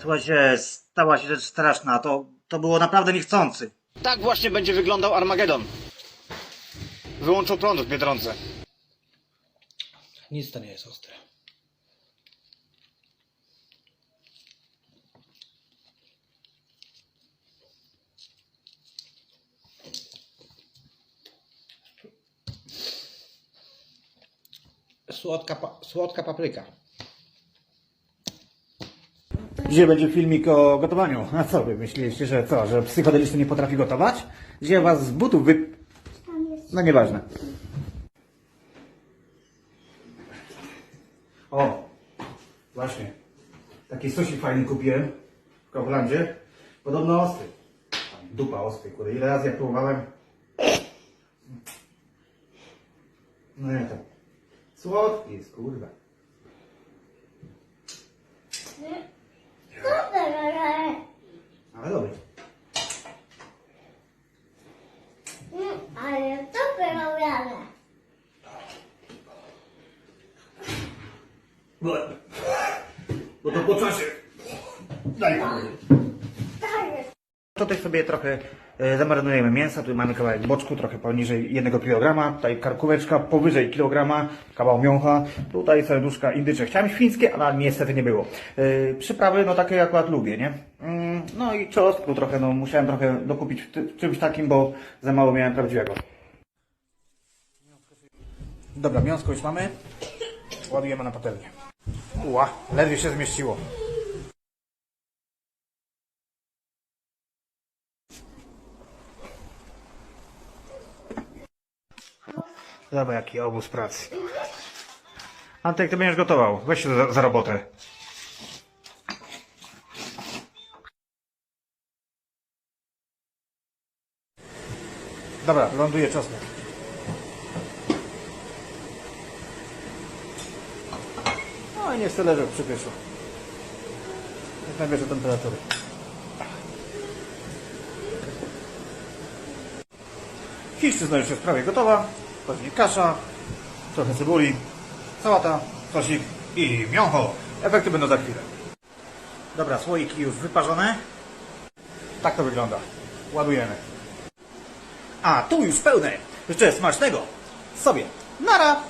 Słuchajcie, stała się rzecz straszna. To, to było naprawdę niechcący. Tak właśnie będzie wyglądał Armagedon. Wyłączą prąd w Biedronce. Nic to nie jest ostre. Słodka, pa słodka papryka. Dzisiaj będzie filmik o gotowaniu. A co wy myśleliście, że co, że psychodeliczny nie potrafi gotować? Dzisiaj was z butów wy... No nieważne. O, właśnie. Taki sosik fajny kupiłem w Kauflandzie. Podobno ostry. Dupa ostry, kurde. Ile razy ja próbowałem. No nie tak. Słodki jest, kurwa. Ale dobry. Ale to wyrobione. Bo, bo to po czasie. Daj Tutaj sobie trochę e, zamarynujemy mięsa. Tu mamy kawałek boczku, trochę poniżej 1 kg. Tutaj karkóweczka powyżej kilograma, kawał miącha. Tutaj serduszka indyczek. Chciałem świńskie, ale niestety nie było. E, przyprawy, no takie akurat lubię, nie? Mm, no i czosnku trochę, no musiałem trochę dokupić w czymś takim, bo za mało miałem prawdziwego. Dobra, mięsko już mamy. Ładujemy na patelnię. Ła, ledwie się zmieściło. Zobacz jaki obóz pracy. Antek, ty będziesz gotował. Weź się za, za robotę. Dobra, ląduje czosnek. No i niech se leży przy piecu. Jak nabierze temperatury. Chiszczyzna już jest prawie gotowa. Pewnie kasza, trochę cebuli, sałata, sosik i miącho. Efekty będą za chwilę. Dobra, słoiki już wyparzone. Tak to wygląda. Ładujemy. A tu już pełne. Życzę smacznego sobie. Nara!